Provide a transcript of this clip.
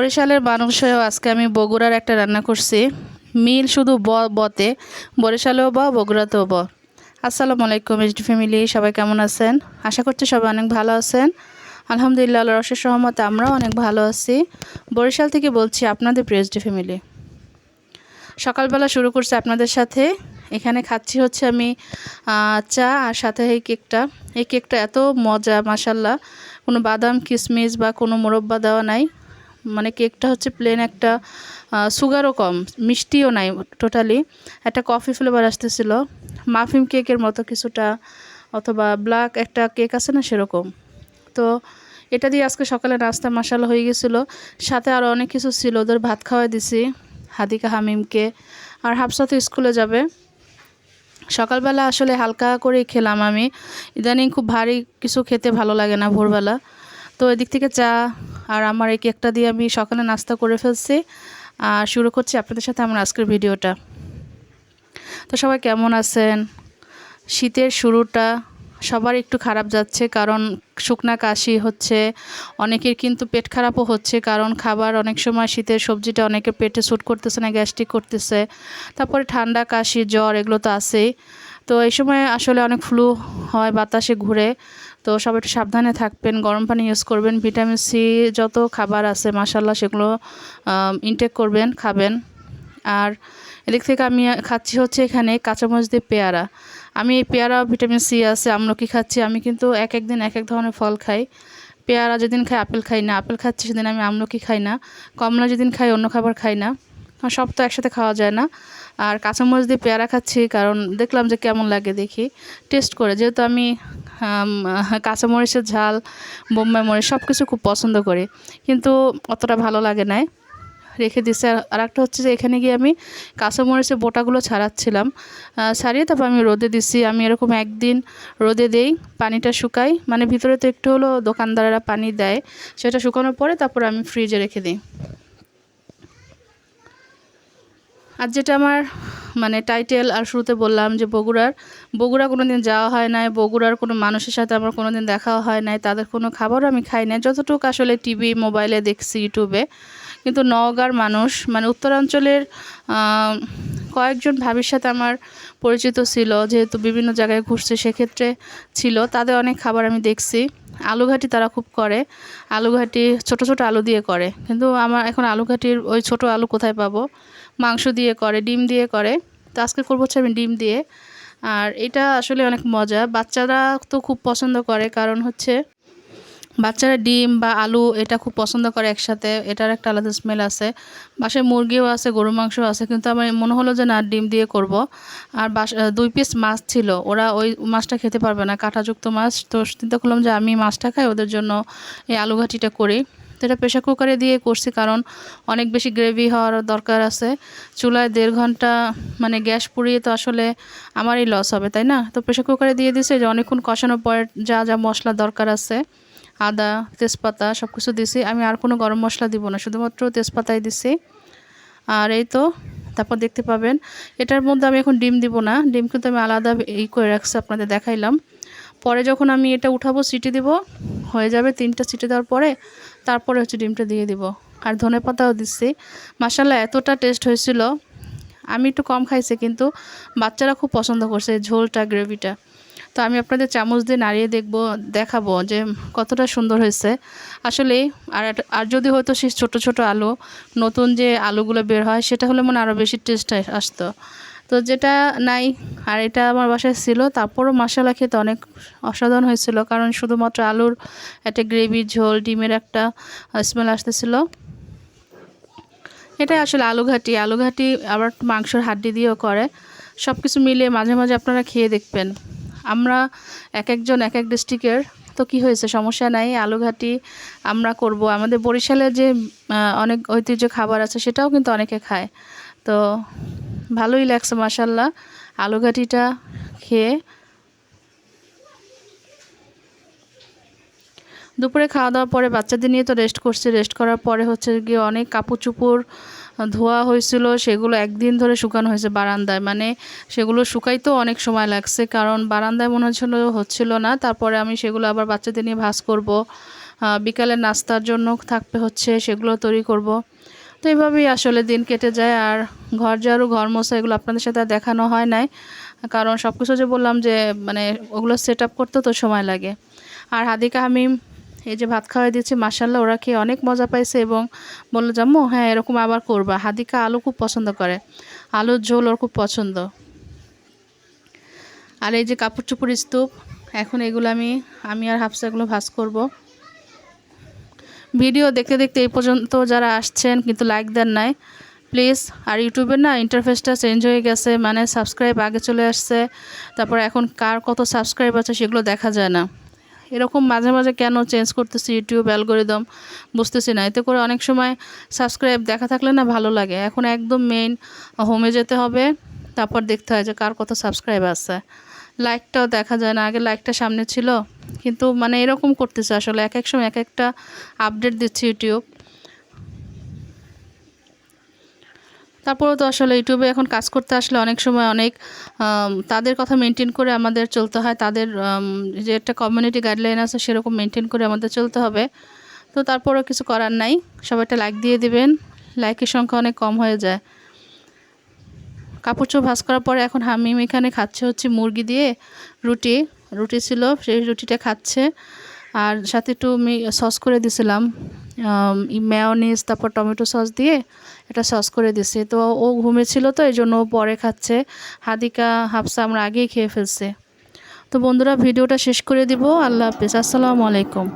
বরিশালের মানুষ হয়েও আজকে আমি বগুড়ার একটা রান্না করছি। মিল শুধু ব, বতে, বরিশালেও ব, বগুড়াতেও ব। আসসালামু আলাইকুম এইচডি ফ্যামিলি, সবাই কেমন আছেন? আশা করছি সবাই অনেক ভালো আছেন। আলহামদুলিল্লাহ আল্লাহ রসের সহমতে আমরাও অনেক ভালো আছি। বরিশাল থেকে বলছি আপনাদের প্রিয়সডি ফ্যামিলি। সকালবেলা শুরু করছি আপনাদের সাথে। এখানে খাচ্ছি হচ্ছে আমি চা আর সাথে এই কেকটা। এই কেকটা এত মজা মাসাল্লাহ কোনো বাদাম কিশমিশ বা কোনো মোরব্বা দেওয়া নাই। মানে কেকটা হচ্ছে প্লেন একটা সুগারও কম, মিষ্টিও নাই টোটালি একটা কফি ফ্লেভার আসতেছিল মাফিম কেকের মতো কিছুটা, অথবা ব্ল্যাক একটা কেক আছে না সেরকম। তো এটা দিয়ে আজকে সকালে নাস্তা মশালা হয়ে গেছিল। সাথে আরও অনেক কিছু ছিল, ওদের ভাত খাওয়াই দিছি, হাদিকা হামিমকে। আর হাফসা তো স্কুলে যাবে। সকালবেলা আসলে হালকা করেই খেলাম আমি। ইদানিং খুব ভারী কিছু খেতে ভালো লাগে না ভোরবেলা। তো এদিক থেকে চা আর আমার এই কেকটা দিয়ে আমি সকালে নাস্তা করে ফেলছি। আর শুরু করছি আপনাদের সাথে আমার আজকের ভিডিওটা। তো সবাই কেমন আছেন? শীতের শুরুটা সবার একটু খারাপ যাচ্ছে কারণ শুকনা কাশি হচ্ছে, অনেকের কিন্তু পেট খারাপও হচ্ছে কারণ খাবার অনেক সময় শীতের সবজিটা অনেকের পেটে স্যুট করতেছে না, গ্যাস্ট্রিক করতেছে। তারপরে ঠান্ডা, কাশি, জ্বর এগুলো তো আছেই। তো এই সময় আসলে অনেক ফ্লু হয়, বাতাসে ঘুরে। তো সবাই একটু সাবধানে থাকবেন, গরম পানি ইউজ করবেন ভিটামিন সি যত খাবার আছে মাসাল্লাহ সেগুলো ইনটেক করবেন, খাবেন। আর এদিক থেকে আমি খাচ্ছি হচ্ছে এখানে কাঁচামরিচ দিয়ে পেয়ারা। আমি এই পেয়ারা ভিটামিন সি আছে, আমলকি খাচ্ছি। আমি কিন্তু এক এক দিন এক এক ধরনের ফল খাই। পেয়ারা যেদিন খাই, আপেল খাই না। আপেল খাচ্ছি সেদিন আমি আমলকি খাই না। কমলা যেদিন খাই, অন্য খাবার খাই না। সব তো একসাথে খাওয়া যায় না। আর কাঁচামরিচ দিয়ে পেয়ারা খাচ্ছি, কারণ দেখলাম যে কেমন লাগে দেখি। টেস্ট করে, যেহেতু আমি কাঁচামরিচের ঝাল, বোম্বাই মরিচ সব কিছু খুব পছন্দ করি। কিন্তু অতটা ভালো লাগে নাই। রেখে দিচ্ছে আর আর একটা হচ্ছে যে এখানে গিয়ে আমি কাঁচামরিচের বোটাগুলো ছাড়াচ্ছিলাম। ছাড়িয়ে তারপর আমি রোদে দিছি। আমি এরকম একদিন রোদে দেই, পানিটা শুকাই। মানে ভিতরে তো একটু হলো দোকানদারেরা পানি দেয়, সেটা শুকানোর পরে তারপর আমি ফ্রিজে রেখে দিই। আর যেটা আমার মানে টাইটেল আর শুরুতে বললাম যে বগুড়ার, বগুড়া কোনো দিন যাওয়া হয় নাই, বগুড়ার কোনো মানুষের সাথে আমার কোনো দিন দেখাও হয় নাই, তাদের কোনো খাবারও আমি খাই নাই, যতটুকু আসলে টিভি মোবাইলে দেখছি ইউটিউবে কিন্তু নওগাঁর মানুষ মানে উত্তরাঞ্চলের কয়েকজন ভাবির সাথে আমার পরিচিত ছিল, যেহেতু বিভিন্ন জায়গায় ঘুরছে সেক্ষেত্রে ছিল, তাদের অনেক খাবার আমি দেখছি। আলুঘাটি তারা খুব করে, আলুঘাটি ছোট ছোট আলু দিয়ে করে, কিন্তু আমার, এখন আলুঘাটির ওই ছোট আলু কোথায় পাবো? মাংস দিয়ে করে, ডিম দিয়ে করে। তো আজকে করব হচ্ছে আমি ডিম দিয়ে। আর এটা আসলে অনেক মজা। বাচ্চারা তো খুব পছন্দ করে, কারণ হচ্ছে বাচ্চারা ডিম বা আলু এটা খুব পছন্দ করে একসাথে। এটার একটা আলাদা স্মেল আছে। বাসায় মুরগিও আছে গরু মাংসও আছে, কিন্তু আমার মনে হলো যে না, ডিম দিয়ে করব। আর বাস দুই পিস মাছ ছিল। ওরা ওই মাছটা খেতে পারবে না কাঁটাযুক্ত মাছ। তো চিন্তা করলাম যে আমি মাছটা খাই, ওদের জন্য এই আলু ঘাটিটা করি। তো এটা প্রেশার কুকারে দিয়ে করছি কারণ অনেক বেশি গ্রেভি হওয়ার দরকার আছে। চুলায় দেড় ঘণ্টা মানে গ্যাস পুড়িয়ে তো আসলে আমারই লস হবে, তাই না? তো প্রেশার কুকারে দিয়ে দিছে যে অনেকক্ষণ কষানোর পরে যা যা মশলা দরকার আছে, আদা, তেজপাতা সব কিছু দিছি। আমি আর কোনো গরম মশলা দিব না, শুধুমাত্র তেজপাতাই দিছি। আর এই তো, তারপর দেখতে পাবেন, এটার মধ্যে আমি এখন ডিম দিব না। ডিম কিন্তু আমি আলাদা এই করে রাখছি, আপনাদের দেখাইলাম। পরে যখন আমি এটা উঠাবো, সিটি দিব, হয়ে যাবে তিনটা সিটি দেওয়ার পরে তারপরে হচ্ছে ডিমটা দিয়ে দিব। আর ধনে পাতাও দিচ্ছি। মাসাল্লাহ এতটা টেস্ট হয়েছিল। আমি একটু কম খাইছি, কিন্তু বাচ্চারা খুব পছন্দ করছে ঝোলটা গ্রেভিটা তো আমি আপনাদের চামচ দিয়ে নাড়িয়ে দেখব, দেখাবো যে কতটা সুন্দর হয়েছে। আসলে আর আর যদি হয়তো সেই ছোটো ছোটো আলু, নতুন যে আলুগুলো বের হয়, সেটা হলে মনে আরও বেশি টেস্ট আসতো। তো যেটা নাই, আর এটা আমার বাসায় ছিল। তারপরও মশলা খেতে অনেক অসাধারণ হয়েছিল, কারণ শুধুমাত্র আলুর একটা গ্রেভি, ঝোল, ডিমের একটা স্মেল আসতেছিল। এটাই আসলে আলুঘাটি। আলুঘাটি আবার মাংসর হাড্ডি দিয়েও করে। সব কিছু মিলিয়ে মাঝে মাঝে আপনারা খেয়ে দেখবেন। আমরা এক একজন, এক এক ডিস্ট্রিক্টের তো কি হয়েছে? সমস্যা নাই, আলুঘাটি আমরা করব। আমাদের বরিশালের যে অনেক ঐতিহ্য খাবার আছে, সেটাও কিন্তু অনেকে খায়। তো ভালোই লাগছে মাসাল্লাহ আলুঘাটিটা খেয়ে দুপুরে খাওয়া দাওয়ার পরে বাচ্চাদের নিয়ে তো রেস্ট করছি। রেস্ট করার পরে হচ্ছে গিয়ে অনেক কাপড় চুপড় ধোয়া হয়েছিল, সেগুলো একদিন ধরে শুকানো হয়েছে বারান্দায়। মানে সেগুলো শুকাইতেও অনেক সময় লাগছে, কারণ বারান্দায় মনে হচ্ছিল হচ্ছিল না। তারপরে আমি সেগুলো আবার বাচ্চাদের নিয়ে ভাজ করব। বিকালে নাস্তার জন্য থাকবে হচ্ছে, সেগুলো তৈরি করব। তো এইভাবেই আসলে দিন কেটে যায় আর ঘর ঝাড়ু, ঘর মশা এগুলো আপনাদের সাথে আর দেখানো হয় নাই। কারণ সব কিছু যে বললাম যে মানে ওগুলো সেট আপ করতে তো সময় লাগে। আর হাদিকা হামিম, এই যে ভাত খাওয়াই দিচ্ছি মাসাল্লাহ ওরা খেয়ে অনেক মজা পাইছে এবং বলল জাম্মু হ্যাঁ এরকম আবার করবা। হাদিকা আলু খুব পছন্দ করে। আলুর ঝোল ওর খুব পছন্দ। আর এই যে কাপড় চোপড় স্তূপ, এখন এগুলো আমি আমি আর হাফসাগুলো ভাজ করব। ভিডিও দেখতে দেখতে এই পর্যন্ত যারা আসছেন, কিন্তু লাইক দেন নাই, প্লিজ। আর ইউটিউবের না ইন্টারফেসটা চেঞ্জ হয়ে গেছে মানে সাবস্ক্রাইব আগে চলে আসছে, তারপর এখন কার কত সাবস্ক্রাইব আছে সেগুলো দেখা যায় না। এরকম মাঝে মাঝে কেন চেঞ্জ করতেছি ইউটিউব অ্যালগোরিদম বুঝতেছি না, এতে করে অনেক সময় সাবস্ক্রাইব দেখা থাকলে না ভালো লাগে। এখন একদম মেইন হোমে যেতে হবে, তারপর দেখতে হয় যে কার কত সাবস্ক্রাইব আছে। লাইকটাও দেখা যায় না, আগে লাইকটা সামনে ছিল। কিন্তু মানে এরকম করতেছে আসলে, এক এক সময় এক একটা আপডেট দিচ্ছে ইউটিউব তারপরেও তো আসলে ইউটিউবে এখন কাজ করতে আসলে অনেক সময় অনেক তাদের কথা মেনটেন করে আমাদের চলতে হয়। তাদের যে একটা কমিউনিটি গাইডলাইন আছে সেরকম মেনটেন করে আমাদের চলতে হবে। তো তারপরেও কিছু করার নাই। সবাইটা লাইক দিয়ে দিবেন। লাইকের সংখ্যা অনেক কম হয়ে যায়। কাপড় চোপড় ভাজ করার পরে এখন হামিম এখানে খাচ্ছে হচ্ছে মুরগি দিয়ে রুটি রুটি ছিল, সেই রুটিটা খাচ্ছে। আর সাথে একটু সস করে দিছিলাম মেয়নিজ তারপর টমেটো সস দিয়ে এটা সস করে দিছি। তো ও ঘুমেছিল তো, এই জন্য ও পরে খাচ্ছে। হাদিকা, হাফসা আমরা আগেই খেয়ে ফেলছে। তো বন্ধুরা, ভিডিওটা শেষ করে দিব। আল্লাহ হাফিজ। আসসালামু আলাইকুম।